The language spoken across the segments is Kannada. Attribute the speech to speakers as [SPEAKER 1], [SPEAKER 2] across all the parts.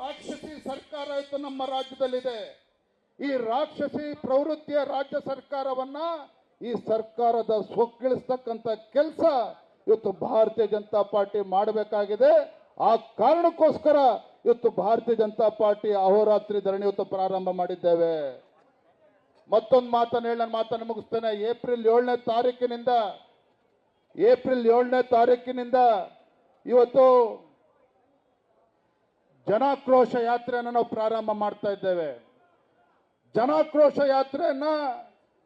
[SPEAKER 1] ರಾಕ್ಷಸಿ ಸರ್ಕಾರ ಇತ್ತು ನಮ್ಮ ರಾಜ್ಯದಲ್ಲಿದೆ. ಈ ರಾಕ್ಷಸಿ ಪ್ರವೃತ್ತಿಯ ರಾಜ್ಯ ಸರ್ಕಾರವನ್ನ ಈ ಸರ್ಕಾರದ ಸೊಕ್ಕಿಳಿಸ್ತಕ್ಕಂಥ ಕೆಲಸ ಇವತ್ತು ಭಾರತೀಯ ಜನತಾ ಪಾರ್ಟಿ ಮಾಡಬೇಕಾಗಿದೆ. ಆ ಕಾರಣಕ್ಕೋಸ್ಕರ ಇವತ್ತು ಭಾರತೀಯ ಜನತಾ ಪಾರ್ಟಿ ಅಹೋರಾತ್ರಿ ಧರಣಿ ಇವತ್ತು ಪ್ರಾರಂಭ ಮಾಡಿದ್ದೇವೆ. ಮತ್ತೊಂದು ಮಾತನ್ನು ಹೇಳಿ, ನಾನು ಮಾತನ್ನು ಮುಗಿಸ್ತೇನೆ. ಏಪ್ರಿಲ್ ಏಳನೇ ತಾರೀಕಿನಿಂದ, ಏಪ್ರಿಲ್ ಏಳನೇ ತಾರೀಕಿನಿಂದ ಇವತ್ತು ಜನಾಕ್ರೋಶ ಯಾತ್ರೆಯನ್ನು ನಾವು ಪ್ರಾರಂಭ ಮಾಡ್ತಾ ಇದ್ದೇವೆ. ಜನಾಕ್ರೋಶ ಯಾತ್ರೆಯನ್ನ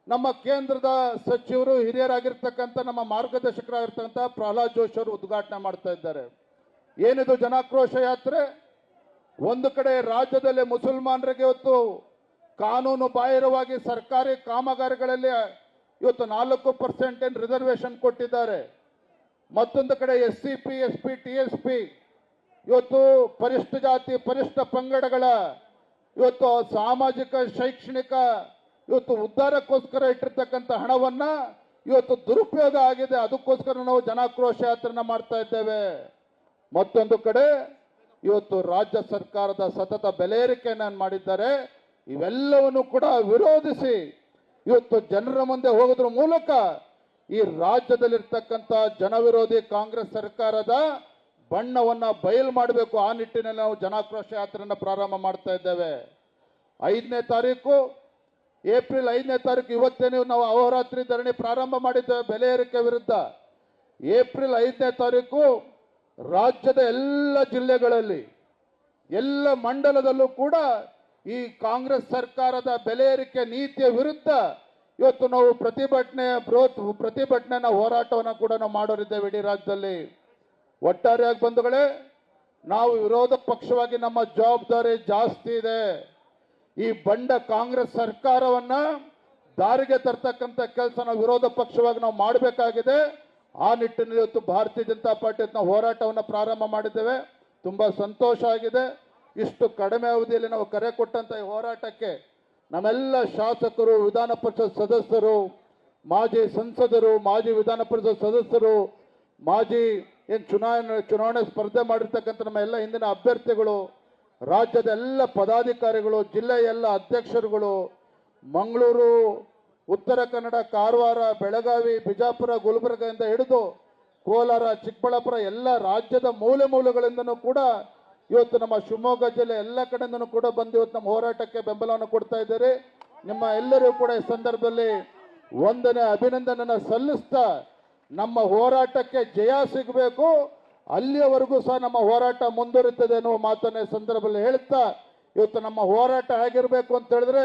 [SPEAKER 1] ನಮ್ಮ ಕೇಂದ್ರದ ಸಚಿವರು, ಹಿರಿಯರಾಗಿರ್ತಕ್ಕಂಥ ನಮ್ಮ ಮಾರ್ಗದರ್ಶಕರಾಗಿರ್ತಕ್ಕಂಥ ಪ್ರಹ್ಲಾದ್ ಜೋಶಿ ಅವರು ಉದ್ಘಾಟನೆ ಮಾಡ್ತಾ ಇದ್ದಾರೆ. ಏನಿದು ಜನಾಕ್ರೋಶ ಯಾತ್ರೆ? ಒಂದು ಕಡೆ ರಾಜ್ಯದಲ್ಲಿ ಮುಸಲ್ಮಾನರಿಗೆ ಇವತ್ತು ಕಾನೂನು ಬಾಹಿರವಾಗಿ ಸರ್ಕಾರಿ ಕಾಮಗಾರಿಗಳಲ್ಲಿ ಇವತ್ತು ನಾಲ್ಕು ಪರ್ಸೆಂಟ್ ಏನು ರಿಸರ್ವೇಶನ್ ಕೊಟ್ಟಿದ್ದಾರೆ. ಮತ್ತೊಂದು ಕಡೆ S C P S P T, S P ಇವತ್ತು ಪರಿಷ್ಠ ಜಾತಿ, ಪರಿಷ್ಠ ಪಂಗಡಗಳ, ಇವತ್ತು ಸಾಮಾಜಿಕ, ಶೈಕ್ಷಣಿಕ, ಇವತ್ತು ಉದ್ಧಾರಕ್ಕೋಸ್ಕರ ಇಟ್ಟಿರ್ತಕ್ಕಂಥ ಹಣವನ್ನ ಇವತ್ತು ದುರುಪಯೋಗ ಆಗಿದೆ. ಅದಕ್ಕೋಸ್ಕರ ನಾವು ಜನಾಕ್ರೋಶ ಯಾತ್ರೆನ ಮಾಡ್ತಾ ಇದ್ದೇವೆ. ಮತ್ತೊಂದು ಕಡೆ ಇವತ್ತು ರಾಜ್ಯ ಸರ್ಕಾರದ ಸತತ ಬೆಲೆ ಏರಿಕೆಯನ್ನು ಮಾಡಿದ್ದಾರೆ, ಇವೆಲ್ಲವನ್ನು ಕೂಡ ವಿರೋಧಿಸಿ ಇವತ್ತು ಜನರ ಮುಂದೆ ಹೋಗೋದ್ರ ಮೂಲಕ ಈ ರಾಜ್ಯದಲ್ಲಿರ್ತಕ್ಕಂಥ ಜನವಿರೋಧಿ ಕಾಂಗ್ರೆಸ್ ಸರ್ಕಾರದ ಬಣ್ಣವನ್ನ ಬಯಲು ಮಾಡಬೇಕು. ಆ ನಿಟ್ಟಿನಲ್ಲಿ ನಾವು ಜನಾಕ್ರೋಶ ಯಾತ್ರೆಯನ್ನು ಪ್ರಾರಂಭ ಮಾಡ್ತಾ ಇದ್ದೇವೆ. ಐದನೇ ತಾರೀಕು, ಏಪ್ರಿಲ್ ಐದನೇ ತಾರೀಕು ಇವತ್ತೇ ನಾವು ಅಹೋರಾತ್ರಿ ಧರಣಿ ಪ್ರಾರಂಭ ಮಾಡಿದ್ದೇವೆ ಬೆಲೆ ಏರಿಕೆ ವಿರುದ್ಧ. ಏಪ್ರಿಲ್ ಐದನೇ ತಾರೀಕು ರಾಜ್ಯದ ಎಲ್ಲ ಜಿಲ್ಲೆಗಳಲ್ಲಿ, ಎಲ್ಲ ಮಂಡಲದಲ್ಲೂ ಕೂಡ ಈ ಕಾಂಗ್ರೆಸ್ ಸರ್ಕಾರದ ಬೆಲೆ ಏರಿಕೆ ನೀತಿಯ ವಿರುದ್ಧ ಇವತ್ತು ನಾವು ಪ್ರತಿಭಟನೆ, ಬೃಹತ್ ಪ್ರತಿಭಟನೆಯ ಹೋರಾಟವನ್ನು ಕೂಡ ನಾವು ಮಾಡೋರಿದ್ದೇವೆ ಇಡೀ ರಾಜ್ಯದಲ್ಲಿ. ಒಟ್ಟಾರೆಯಾಗಿ ಬಂಧುಗಳೇ? ನಾವು ವಿರೋಧ ಪಕ್ಷವಾಗಿ ನಮ್ಮ ಜವಾಬ್ದಾರಿ ಜಾಸ್ತಿ ಇದೆ. ಈ ಬಂಡ ಕಾಂಗ್ರೆಸ್ ಸರ್ಕಾರವನ್ನ ದಾರಿಗೆ ತರ್ತಕ್ಕಂಥ ಕೆಲಸ ನಾವು ವಿರೋಧ ಪಕ್ಷವಾಗಿ ನಾವು ಮಾಡಬೇಕಾಗಿದೆ. ಆ ನಿಟ್ಟಿನಲ್ಲಿ ಇವತ್ತು ಭಾರತೀಯ ಜನತಾ ಪಾರ್ಟಿ ನಾವು ಹೋರಾಟವನ್ನು ಪ್ರಾರಂಭ ಮಾಡಿದ್ದೇವೆ. ತುಂಬಾ ಸಂತೋಷ ಆಗಿದೆ. ಇಷ್ಟು ಕಡಿಮೆ ಅವಧಿಯಲ್ಲಿ ನಾವು ಕರೆ ಕೊಟ್ಟಂತ ಈ ಹೋರಾಟಕ್ಕೆ ನಮ್ಮೆಲ್ಲ ಶಾಸಕರು, ವಿಧಾನ ಪರಿಷತ್ ಸದಸ್ಯರು, ಮಾಜಿ ಸಂಸದರು, ಮಾಜಿ ವಿಧಾನ ಪರಿಷತ್ ಸದಸ್ಯರು, ಮಾಜಿ ಏನು ಚುನಾವಣೆ ಚುನಾವಣೆ ಸ್ಪರ್ಧೆ ಮಾಡಿರ್ತಕ್ಕಂಥ ನಮ್ಮ ಎಲ್ಲ ಹಿಂದಿನ ಅಭ್ಯರ್ಥಿಗಳು, ರಾಜ್ಯದ ಎಲ್ಲ ಪದಾಧಿಕಾರಿಗಳು ಜಿಲ್ಲೆಯ ಎಲ್ಲ ಅಧ್ಯಕ್ಷರುಗಳು, ಮಂಗಳೂರು, ಉತ್ತರ ಕನ್ನಡ, ಕಾರವಾರ, ಬೆಳಗಾವಿ, ಬಿಜಾಪುರ, ಗುಲ್ಬರ್ಗದಿಂದ ಹಿಡಿದು ಕೋಲಾರ, ಚಿಕ್ಕಬಳ್ಳಾಪುರ ಎಲ್ಲ ರಾಜ್ಯದ ಮೂಲೆ ಮೂಲೆಗಳಿಂದನೂ ಕೂಡ ಇವತ್ತು ನಮ್ಮ ಶಿವಮೊಗ್ಗ ಜಿಲ್ಲೆ ಎಲ್ಲ ಕಡೆಯಿಂದನೂ ಕೂಡ ಬಂದು ಇವತ್ತು ನಮ್ಮ ಹೋರಾಟಕ್ಕೆ ಬೆಂಬಲವನ್ನು ಕೊಡ್ತಾ ಇದ್ದಾರೆ. ನಿಮ್ಮ ಎಲ್ಲರೂ ಕೂಡ ಈ ಸಂದರ್ಭದಲ್ಲಿ ಒಂದನೇ ಅಭಿನಂದನೆಯನ್ನು ಸಲ್ಲಿಸ್ತಾ ನಮ್ಮ ಹೋರಾಟಕ್ಕೆ ಜಯ ಸಿಗಬೇಕು, ಅಲ್ಲಿಯವರೆಗೂ ಸಹ ನಮ್ಮ ಹೋರಾಟ ಮುಂದುವರಿತದೆ ಅನ್ನುವ ಮಾತನ್ನ ಸಂದರ್ಭದಲ್ಲಿ ಹೇಳ್ತಾ ಇವತ್ತು ನಮ್ಮ ಹೋರಾಟ ಆಗಿರಬೇಕು ಅಂತ ಹೇಳಿದ್ರೆ